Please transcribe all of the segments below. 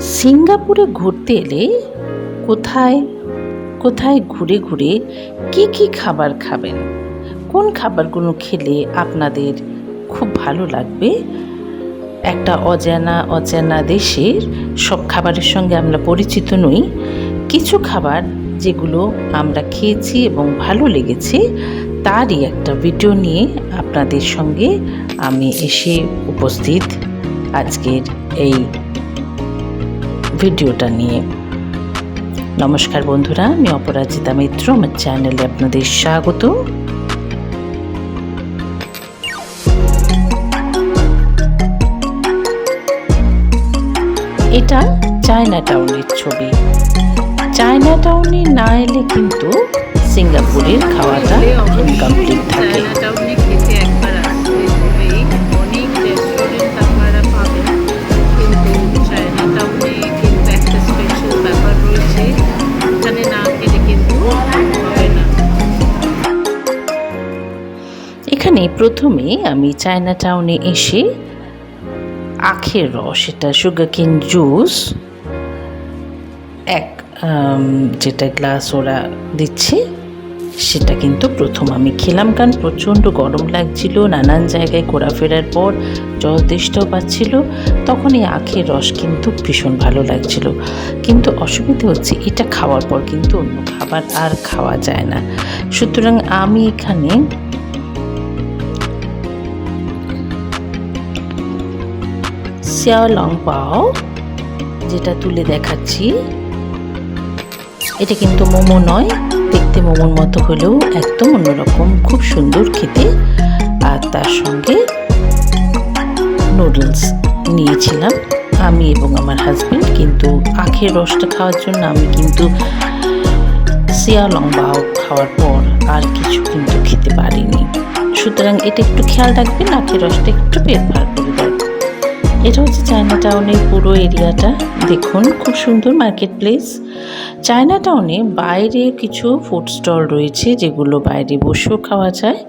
সিঙ্গাপুরে ঘুরতে এলে কোথায় কোথায় ঘুরে ঘুরে কি কি খাবার খাবেন? কোন খাবারগুলো খেলে আপনাদের খুব ভালো লাগবে? একটা অজানা অজানা দেশের সব খাবারের সঙ্গে আমরা পরিচিত নই। কিছু খাবার যেগুলো আমরা খেয়েছি এবং ভালো লেগেছে, তারই একটা ভিডিও নিয়ে আপনাদের সঙ্গে আমি এসে উপস্থিত আজকের এই ভিডিওটা নিয়ে। নমস্কার বন্ধুরা, আমি অপরাজিতা মিত্র, আমার চ্যানেলে আপনাদের স্বাগত। এটা চায়না টাউনের ছবি। চায়না টাউনে না এলে কিন্তু সিঙ্গাপুরের খাওয়াটা ইনকমপ্লিট থাকে। এখানে প্রথমে আমি চায়না টাউনে এসে আখের রস, এটা সুগার কেন জুস এক যেটা গ্লাস ওরা দিচ্ছে, সেটা কিন্তু প্রথম আমি খেলাম। কারণ প্রচণ্ড গরম লাগছিল, নানান জায়গায় ঘোরাফেরার পর জল তেষ্টাও পাচ্ছিল, তখন এই আখের রস কিন্তু ভীষণ ভালো লাগছিল। কিন্তু অসুবিধে হচ্ছে, এটা খাওয়ার পর কিন্তু অন্য খাবার আর খাওয়া যায় না। সুতরাং আমি এখানে সিয়া লং পাও যেটা তুলে দেখাচ্ছি। এটা কিন্তু মোমো নয়, দেখতে মোমোর মতো হলেও একদম অন্যরকম, খুব সুন্দর খেতে। আর তার সঙ্গে নুডলস নিয়েছিলাম আমি এবং আমার হাজব্যান্ড কিন্তু আখের রসটা খাওয়ার জন্য আমি কিন্তু সিয়া লম্বাও খাওয়ার পর আর কিছু কিন্তু খেতে পারিনি। সুতরাং এটা একটু খেয়াল রাখবেন, আখের রসটা একটু পেট করে দেয় এটা হচ্ছে চায়না টাউনের পুরো এরিয়াটা। দেখুন, খুব সুন্দর মার্কেট প্লেস চায়না টাউনে বাইরে কিছু ফুড স্টল রয়েছে, যেগুলো বাইরে বসেও খাওয়া যায়।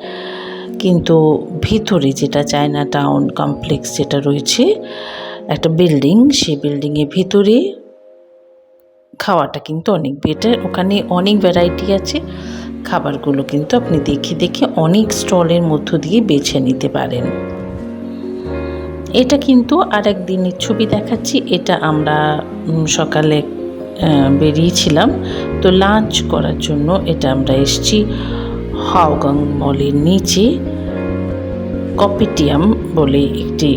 কিন্তু ভিতরে যেটা চায়না টাউন কমপ্লেক্স যেটা রয়েছে, একটা বিল্ডিং সেই বিল্ডিংয়ের ভিতরে খাওয়াটা কিন্তু অনেক বেটার ওখানে অনেক ভ্যারাইটি আছে। খাবারগুলো কিন্তু আপনি দেখে দেখে অনেক স্টলের মধ্য দিয়ে বেছে নিতে পারেন। এটা কিন্তু আর এক দিনের ছবি দেখাচ্ছি, এটা আমরা সকালে বেরিয়েছিলাম। তো লাঞ্চ করার জন্য এটা আমরা এসছি হাওগাং মলের নিচে। কপিটিয়াম বলে একটি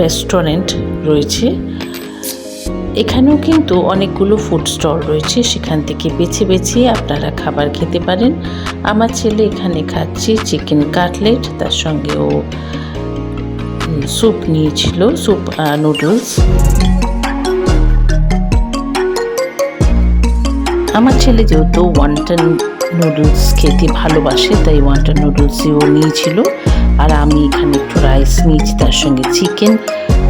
রেস্টুরেন্ট রয়েছে। এখানেও কিন্তু অনেকগুলো ফুড স্টল রয়েছে, সেখান থেকে বেছে বেছে আপনারা খাবার খেতে পারেন। আমার ছেলে এখানে খাচ্ছে চিকেন কাটলেট তার সঙ্গে ও স্যুপ নিয়েছিল স্যুপ নুডলস আমার ছেলে যেহেতু ওয়ান্টন নুডলস খেতে ভালোবাসে, তাই ওয়ান্টন নুডলসই ও নিয়েছিল। আর আমি এখানে একটু রাইস নিয়েছি, তার সঙ্গে চিকেন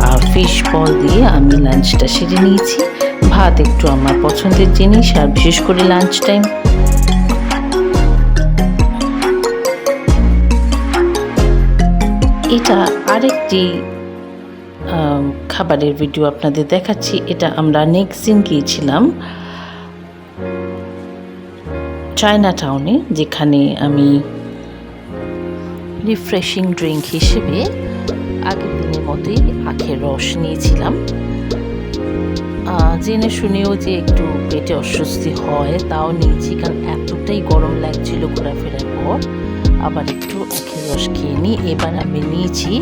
আর ফিশ বল দিয়ে আমি লাঞ্চটা সেরে নিয়েছি। ভাত একটু আমার পছন্দের জিনিস, আর বিশেষ করে লাঞ্চ টাইম এটা আরেকটি খাবারের ভিডিও আপনাদের দেখাচ্ছি। এটা আমরা নেক্সট দিন গিয়েছিলাম। চায়না টাউনে যেখানে আমি রিফ্রেশিং ড্রিঙ্ক হিসেবে আগের দিনের মতোই আখের রস নিয়েছিলাম। জেনে শুনেও যে একটু পেটে অস্বস্তি হয়, তাও নিয়েছি, কারণ এতটাই গরম লাগছিল ঘোরাফেরার পর। আবার একটু আখের রস খেয়ে নিই। এবার আমি নিয়েছি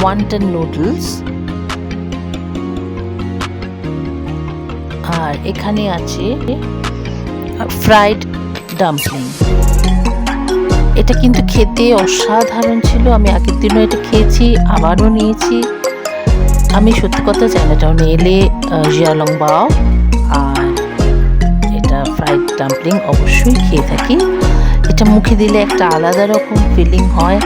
ওয়ান্টন নুডলস আর এখানে আছে ফ্রাইড ডাম্পলিং এটা কিন্তু খেতে অসাধারণ ছিল। আমি আগের দিনও এটা খেয়েছি, আবারও নিয়েছি। আমি সত্যি কথা চাইনা টাউনে এলে জিয়ালং বাও আর ফ্রাইড ডাম্পলিং অবশ্যই খেয়ে থাকি। এটা মুখে দিলে একটা আলাদা রকম ফিলিং হয়।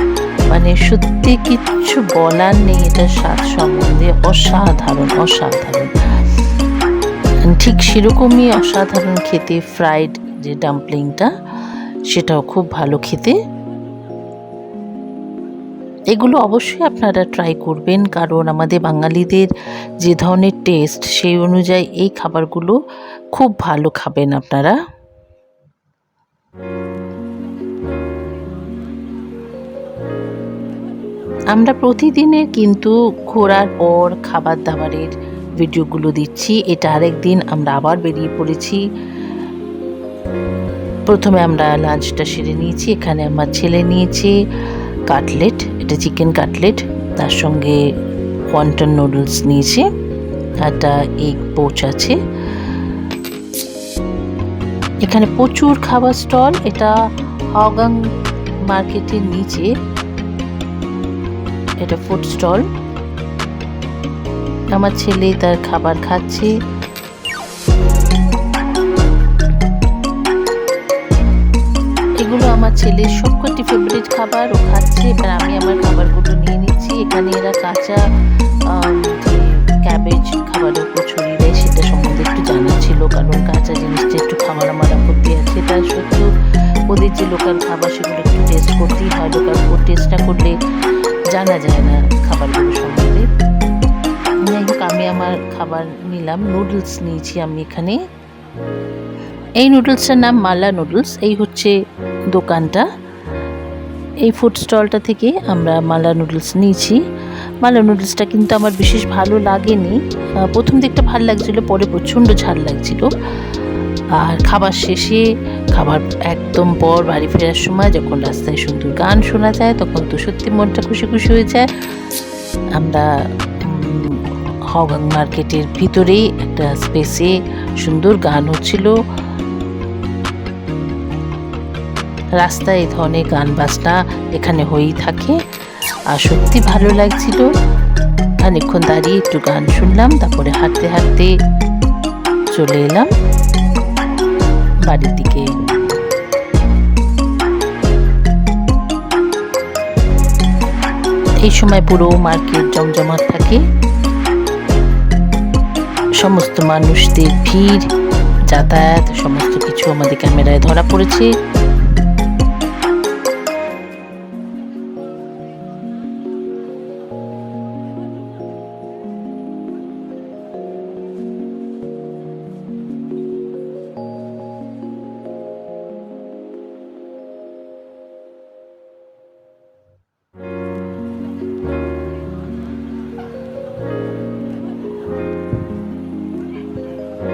মানে সত্যি কিচ্ছু বলার নেই এটা স্বাদ সম্বন্ধে অসাধারণ অসাধারণ। ঠিক সেরকমই অসাধারণ খেতে ফ্রাইড যে ডাম্পলিংটা সেটাও খুব ভালো খেতে। এগুলো অবশ্যই আপনারা ট্রাই করবেন, কারণ আমাদের বাঙালিদের যে ধরনের টেস্ট সেই অনুযায়ী এই খাবারগুলো খুব ভালো খাবেন আপনারা। আমরা প্রতিদিনের কিন্তু ঘোরার পর খাবার দাবারের ভিডিওগুলো দিচ্ছি, এটা আরেক দিন আমরা আবার বেরিয়ে পড়েছি। প্রথমে আমরা লাঞ্চটা সেরে নিয়েছি, এখানে আমার ছেলে নিয়েছে কাটলেট এটা চিকেন কাটলেট তার সঙ্গে ওয়ান্টন নুডলস নিয়েছে, একটা এগ পোচ আছে। এখানে প্রচুর খাবার স্টল এটা হাওগাং মার্কেটের নিচে। এটা ফুড স্টল আমার ছেলে তার খাবার খাচ্ছে। আমার ছেলের সবকটি ফেভারিট খাবার ও খাচ্ছে। এবার আমি আমার খাবারগুলো নিয়ে নিচ্ছি। এখানে এরা কাঁচা ক্যাবেজ খাবারের ছড়িয়ে দেয়, সেটা সম্বন্ধে একটু জানা ছিল, কারণ কাঁচা জিনিসটা একটু খাবার আমার আপত্তি আছে। তার সত্ত্বেও ওদের যে লোকাল খাবার, সেগুলো একটু টেস্ট করতেই হয়। লোকাল ফুড টেস্ট না করলে জানা যায় না খাবারগুলো সম্বন্ধে। যাই হোক, আমি আমার খাবার নিলাম। নুডলস নিয়েছি আমি এখানে। এই নুডলসটার নাম মালা নুডলস এই হচ্ছে দোকানটা। এই ফুড স্টলটা থেকে আমরা মালা নুডলস নিয়েছি। মালা নুডলসটা কিন্তু আমার বিশেষ ভালো লাগেনি। প্রথম দিকটা ভালো লাগছিল, পরে প্রচণ্ড ঝাল লাগছিল। আর খাবার শেষে খাবার একদম পর বাড়ি ফেরার সময় যখন রাস্তায় সুন্দর গান শোনা যায়, তখন তো সত্যি মনটা খুশি খুশি হয়ে যায়। আমরা হগাং মার্কেটের ভিতরেই একটা স্পেসে সুন্দর গান হচ্ছিল। রাস্তায় এই ধরনের গান বাজনা এখানে হয়েই থাকে। আর সত্যি ভালো লাগছিল। খানিকক্ষণ দাঁড়িয়ে একটু গান শুনলাম, তারপরে হাঁটতে হাঁটতে চলে এলাম বাড়ির দিকে। এই সময় পুরো মার্কেট জমজমাট থাকে। সমস্ত মানুষদের ভিড়, যাতায়াত, সমস্ত কিছু আমাদের ক্যামেরায় ধরা পড়েছে।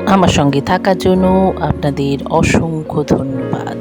আমার সঙ্গে থাকার জন্য আপনাদের অসংখ্য ধন্যবাদ।